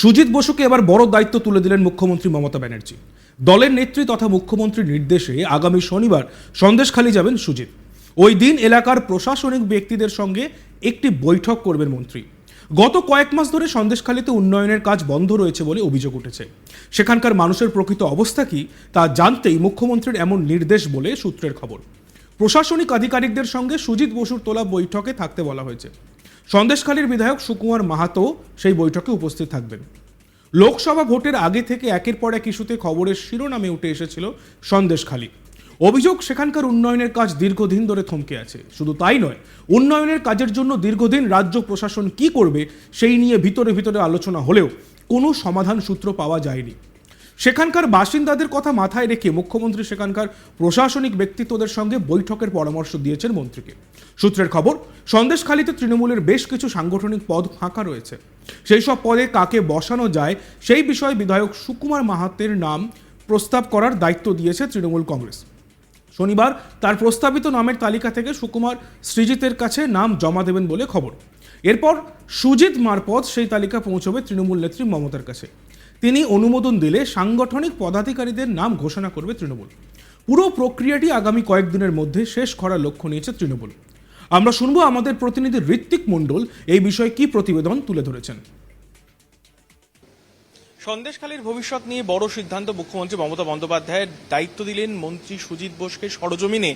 সুজিত বসুকে এবার বড় দায়িত্ব তুলে দিলেন মুখ্যমন্ত্রী মমতা ব্যানার্জি। দলের নেত্রী তথা মুখ্যমন্ত্রীর নির্দেশে আগামী শনিবার সন্দেশখালী যাবেন সুজিত। ওই দিন এলাকার প্রশাসনিক ব্যক্তিদের সঙ্গে একটি বৈঠক করবেন মন্ত্রী। গত কয়েক মাস ধরে সন্দেশখালীতে উন্নয়নের কাজ বন্ধ রয়েছে বলে অভিযোগ উঠেছে। সেখানকার মানুষের প্রকৃত অবস্থা কি তা জানতেই মুখ্যমন্ত্রীর এমন নির্দেশ বলে সূত্রের খবর। প্রশাসনিক আধিকারিকদের সঙ্গে সুজিত বসুর তোলা বৈঠকে থাকতে বলা হয়েছে। সন্দেশখালীর বিধায়ক সুকুমার মাহাতো সেই বৈঠকে উপস্থিত থাকবেন। লোকসভা ভোটের আগে থেকে একের পর এক ইস্যুতে খবরের শিরোনামে উঠে এসেছিল সন্দেশখালী। অভিযোগ সেখানকার উন্নয়নের কাজ দীর্ঘদিন ধরে থমকে আছে। শুধু তাই নয়, উন্নয়নের কাজের জন্য দীর্ঘদিন রাজ্য প্রশাসন কি করবে সেই নিয়ে ভিতরে ভিতরে আলোচনা হলেও কোনো সমাধান সূত্র পাওয়া যায়নি। সেখানকার বাসিন্দাদের কথা মাথায় রেখে মুখ্যমন্ত্রী সেখানকার প্রশাসনিক ব্যক্তিত্বদের সঙ্গে বৈঠকের পরামর্শ দিয়েছেন মন্ত্রীকে। সূত্রের খবর, সন্দেশখালীতে তৃণমূলের বেশ কিছু সাংগঠনিক পদ ফাঁকা রয়েছে। সেই সব পদে কাকে বসানো যায়, সেই বিষয়ে বিধায়ক সুকুমার মাহাতের নাম প্রস্তাব করার দায়িত্ব দিয়েছে তৃণমূল কংগ্রেস। শনিবার তার প্রস্তাবিত নামের তালিকা থেকে সুকুমার সৃজিতের কাছে নাম জমা দেবেন বলে খবর। এরপর সুজিত মারপথ সেই তালিকা পৌঁছবে তৃণমূল নেত্রী মমতার কাছে। তিনি অনুমোদন দিলে সাংগঠনিক পদাধিকারীদের নাম ঘোষণা করবে তৃণমূল। পুরো প্রক্রিয়াটি আগামী কয়েকদিনের মধ্যে শেষ করার লক্ষ্য নিয়েছে তৃণমূল। আমরা শুনব আমাদের প্রতিনিধি ঋত্বিক মণ্ডল এই বিষয়ে কি প্রতিবেদন তুলে ধরেছেন। সন্দেশখালীর ভবিষ্যৎ নিয়ে বড় সিদ্ধান্ত মুখ্যমন্ত্রী মমতা বন্দ্যোপাধ্যায়ের দায়িত্ব দিলেন মন্ত্রী সুজিত বোসকে সরজমিনে।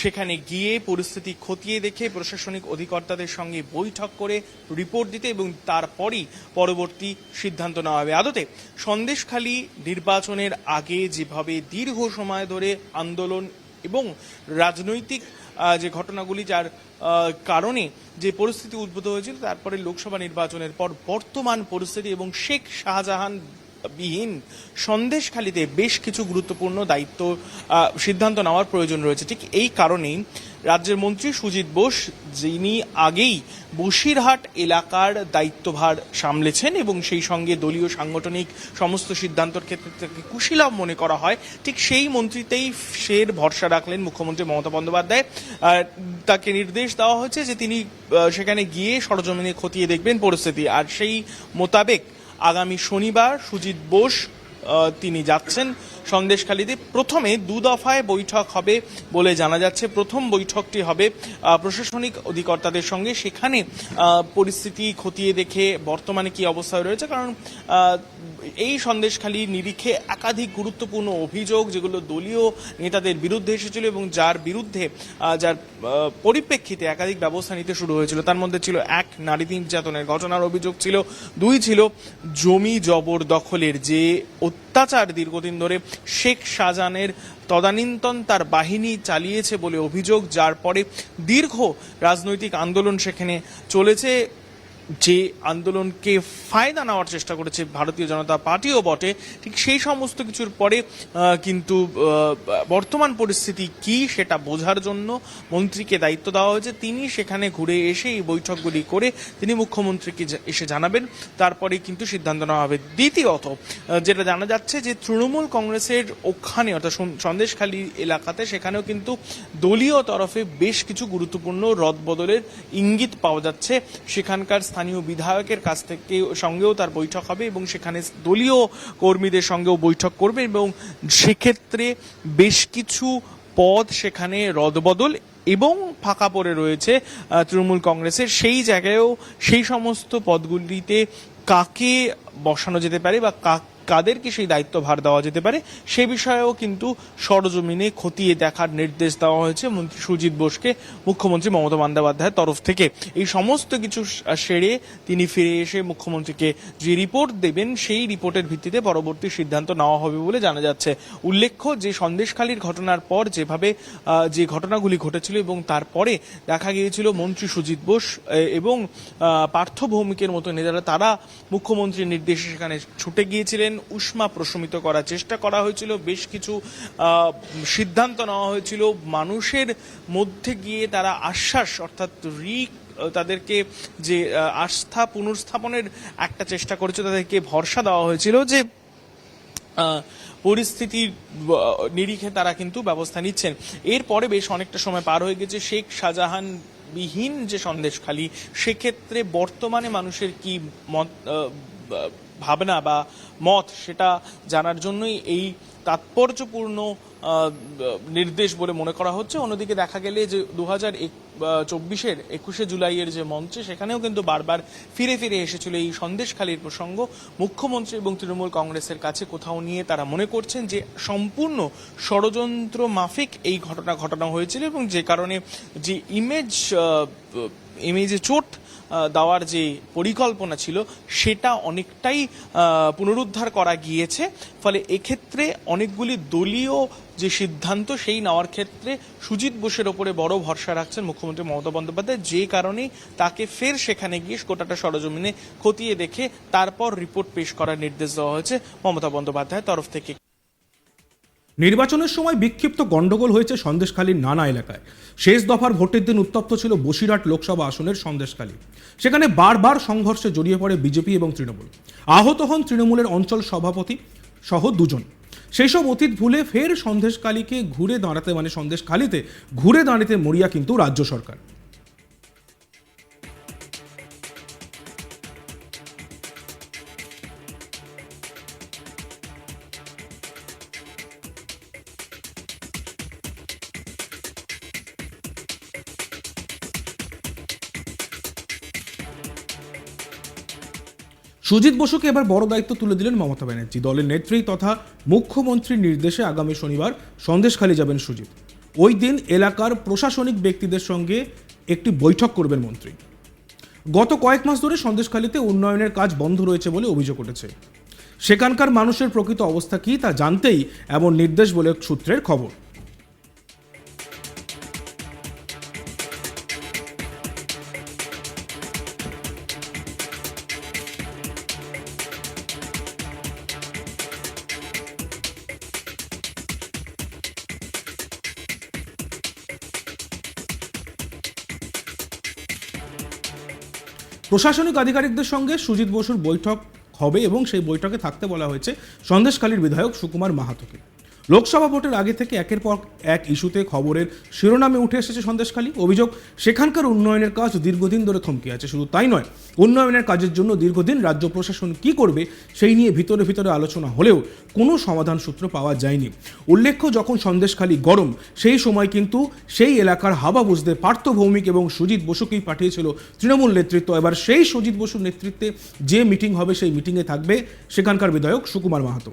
সেখানে গিয়ে পরিস্থিতি খতিয়ে দেখে প্রশাসনিক অধিকর্তাদের সঙ্গে বৈঠক করে রিপোর্ট দিতে এবং তারপরই পরবর্তী সিদ্ধান্ত নেওয়া হবে। আদতে সন্দেশখালী নির্বাচনের আগে যেভাবে দীর্ঘ সময় ধরে আন্দোলন এবং রাজনৈতিক যে ঘটনাগুলি যার কারণে যে পরিস্থিতি উদ্ভূত হয়েছিল, তারপরে লোকসভা নির্বাচনের পর বর্তমান পরিস্থিতি এবং শেখ শাহজাহান বিহীন সন্দেশখালিতে বেশ কিছু গুরুত্বপূর্ণ দায়িত্ব সিদ্ধান্ত নেওয়ার প্রয়োজন রয়েছে। ঠিক এই কারণেই রাজ্যের মন্ত্রী সুজিত বোস, যিনি আগেই বসিরহাট এলাকার দায়িত্বভার সামলেছেন এবং সেই সঙ্গে দলীয় সাংগঠনিক সমস্ত সিদ্ধান্তর ক্ষেত্রে তাকে কুশীলাভ মনে করা হয়, ঠিক সেই মন্ত্রীতেই ফের ভরসা রাখলেন মুখ্যমন্ত্রী মমতা বন্দ্যোপাধ্যায়। তাকে নির্দেশ দেওয়া হয়েছে যে তিনি সেখানে গিয়ে সরজমিনে খতিয়ে দেখবেন পরিস্থিতি। আর সেই মোতাবেক আগামী শনিবার সুজিত বোস তিনি যাচ্ছেন সন্দেশখালীতে। প্রথমে দু দফায় বৈঠক হবে বলে জানা যাচ্ছে। প্রথম বৈঠকটি হবে প্রশাসনিক অধিকর্তাদের সঙ্গে। সেখানে পরিস্থিতি খতিয়ে দেখে বর্তমানে কি অবস্থায় রয়েছে? কারণ এই সন্দেশখালী নিরিখে একাধিক গুরুত্বপূর্ণ অভিযোগ যেগুলো দলীয় নেতাদের বিরুদ্ধে এসেছিল এবং যার বিরুদ্ধে যার পরিপ্রেক্ষিতে একাধিক ব্যবস্থা নিতে শুরু হয়েছিল। তার মধ্যে ছিল এক নারী নির্যাতনের ঘটনার অভিযোগ ছিল, দুই ছিল জমি জবর দখলের। যে অত্যাচার দীর্ঘদিন ধরে শেখ শাহজাহানের তদানীন্তন তার বাহিনী চালিয়েছে বলে অভিযোগ, যার পরে দীর্ঘ রাজনৈতিক আন্দোলন সেখানে চলেছে। যে আন্দোলনকে ফায়দা নেওয়ার চেষ্টা করেছে ভারতীয় জনতা পার্টিও বটে, ঠিক সেই সমস্ত কিছুর পরে কিন্তু বর্তমান পরিস্থিতি কি সেটা বোঝার জন্য মন্ত্রীকে দায়িত্ব দেওয়া হয়েছে। তিনি সেখানে ঘুরে এসে এই বৈঠকগুলি করে তিনি মুখ্যমন্ত্রীকে এসে জানাবেন। তারপরে কিন্তু সিদ্ধান্ত নেওয়া হবে। দ্বিতীয়ত যেটা জানা যাচ্ছে যে তৃণমূল কংগ্রেসের ওখানে, অর্থাৎ সন- সন্দেশখালী এলাকাতে সেখানেও কিন্তু দলীয় তরফে বেশ কিছু গুরুত্বপূর্ণ রদবদলের ইঙ্গিত পাওয়া যাচ্ছে। সেখানকার স্থানীয় বিধায়কের কাছ থেকে সঙ্গেও তার বৈঠক হবে এবং সেখানে দলীয় কর্মীদের সঙ্গেও বৈঠক করবে এবং সেক্ষেত্রে বেশ কিছু পদ সেখানে রদবদল এবং ফাঁকা পড়ে রয়েছে তৃণমূল কংগ্রেসের। সেই জায়গায়ও সেই সমস্ত পদগুলিতে কাকে বসানো যেতে পারে বা কা- কাদেরকে সেই দায়িত্ব ভার দেওয়া যেতে পারে? সে বিষয়েও কিন্তু সরজমিনে খতিয়ে দেখার নির্দেশ দেওয়া হয়েছে মন্ত্রী সুজিত বোসকে, মুখ্যমন্ত্রী মমতা বন্দ্যোপাধ্যায়ের তরফ থেকে। এই সমস্ত কিছু সেরে তিনি ফিরে এসে মুখ্যমন্ত্রীকে যে রিপোর্ট দেবেন, সেই রিপোর্টের ভিত্তিতে পরবর্তী সিদ্ধান্ত নেওয়া হবে বলে জানা যাচ্ছে। উল্লেখ্য যে সন্দেশখালীর ঘটনার পর যেভাবে যে ঘটনাগুলি ঘটেছিল এবং তারপরে দেখা গিয়েছিল মন্ত্রী সুজিত বোস এবং পার্থ ভৌমিকের মতো নেতারা, তারা মুখ্যমন্ত্রীর নির্দেশে সেখানে ছুটে গিয়েছিলেন। উষ্মা প্রশমিত করার চেষ্টা করা হয়েছিল, বেশ কিছু সিদ্ধান্ত নেওয়া হয়েছিল। মানুষের মধ্যে গিয়ে তারা আশ্বাস, অর্থাৎ রিক তাদেরকে যে আস্থা পুনর্স্থাপনের একটা চেষ্টা করেছিল তাদেরকে ভরসা দেওয়া হয়েছিল যে পরিস্থিতির নিরিখে তারা কিন্তু ব্যবস্থা নিচ্ছেন। এরপরে বেশ অনেকটা সময় পার হয়ে গেছে। শেখ শাহজাহান বিহীন যে সন্দেশখালী সেক্ষেত্রে বর্তমানে মানুষের কি মত ভাবনা বা মত সেটা জানার জন্যই এই তাৎপর্যপূর্ণ নির্দেশ বলে মনে করা হচ্ছে। অন্যদিকে দেখা গেলে যে দু হাজার চব্বিশের একুশে জুলাইয়ের যে মঞ্চে, সেখানেও কিন্তু বারবার ফিরে ফিরে এসেছিল এই সন্দেশখালীর প্রসঙ্গ। মুখ্যমন্ত্রী এবং তৃণমূল কংগ্রেসের কাছে কোথাও নিয়ে তারা মনে করছেন যে সম্পূর্ণ ষড়যন্ত্র মাফিক এই ঘটনা ঘটানো হয়েছিল এবং যে কারণে যে ইমেজ ইমেজে চোট দেওয়ার যে পরিকল্পনা ছিল, সেটা অনেকটাই পুনরুদ্ধার করা গিয়েছে। ফলে এক্ষেত্রে অনেকগুলি দলীয় যে সিদ্ধান্ত, সেই নেওয়ার ক্ষেত্রে সুজিত বোসের ওপরে বড় ভরসা রাখছেন মুখ্যমন্ত্রী মমতা বন্দ্যোপাধ্যায়। যে কারণেই তাকে ফের সেখানে গিয়ে গোটাটা সরজমিনে খতিয়ে দেখে তারপর রিপোর্ট পেশ করার নির্দেশ দেওয়া হয়েছে মমতা বন্দ্যোপাধ্যায়ের তরফ থেকে। নির্বাচনের সময় বিক্ষিপ্ত গণ্ডগোল হয়েছে সন্দেশখালীর নানা এলাকায়। শেষ দফার ভোটের দিন উত্তপ্ত ছিল বসিরহাট লোকসভা আসনের সন্দেশখালী। সেখানে বারবার সংঘর্ষে জড়িয়ে পড়ে বিজেপি এবং তৃণমূল। আহত হন তৃণমূলের অঞ্চল সভাপতি সহ দুজন। সেই সব অতীত ভুলে ফের সন্দেশখালীকে ঘুরে দাঁড়াতে মানে সন্দেশখালীতে ঘুরে দাঁড়াতে মরিয়া কিন্তু রাজ্য সরকার। সুজিত বসুকে এবার বড় দায়িত্ব তুলে দিলেন মমতা ব্যানার্জি। দলের নেত্রী তথা মুখ্যমন্ত্রীর নির্দেশে আগামী শনিবার সন্দেশখালী যাবেন সুজিত। ওই দিন এলাকার প্রশাসনিক ব্যক্তিদের সঙ্গে একটি বৈঠক করবেন মন্ত্রী। গত কয়েক মাস ধরে সন্দেশখালীতে উন্নয়নের কাজ বন্ধ রয়েছে বলে অভিযোগ উঠেছে। সেখানকার মানুষের প্রকৃত অবস্থা কী তা জানতেই এমন নির্দেশ বলে সূত্রের খবর। প্রশাসনিক আধিকারিকদের সঙ্গে সুজিত বসুর বৈঠক হবে এবং সেই বৈঠকে থাকতে বলা হয়েছে সন্দেশকালীর বিধায়ক সুকুমার মাহাতোকে। লোকসভা ভোটের আগে থেকে একের পর এক ইস্যুতে খবরের শিরোনামে উঠে এসেছে সন্দেশখালী। অভিযোগ, সেখানকার উন্নয়নের কাজ দীর্ঘদিন ধরে থমকে আছে। শুধু তাই নয়, উন্নয়নের কাজের জন্য দীর্ঘদিন রাজ্য প্রশাসন কি করবে সেই নিয়ে ভিতরে ভিতরে আলোচনা হলেও কোনো সমাধান সূত্র পাওয়া যায়নি। উল্লেখ্য, যখন সন্দেশখালী গরম, সেই সময় কিন্তু সেই এলাকার হাবা বুঝতে পার্থ ভৌমিক এবং সুজিত বসুকেই পাঠিয়েছিল তৃণমূল নেতৃত্ব। এবার সেই সুজিত বসুর নেতৃত্বে যে মিটিং হবে, সেই মিটিংয়ে থাকবে সেখানকার বিধায়ক সুকুমার মাহাতো।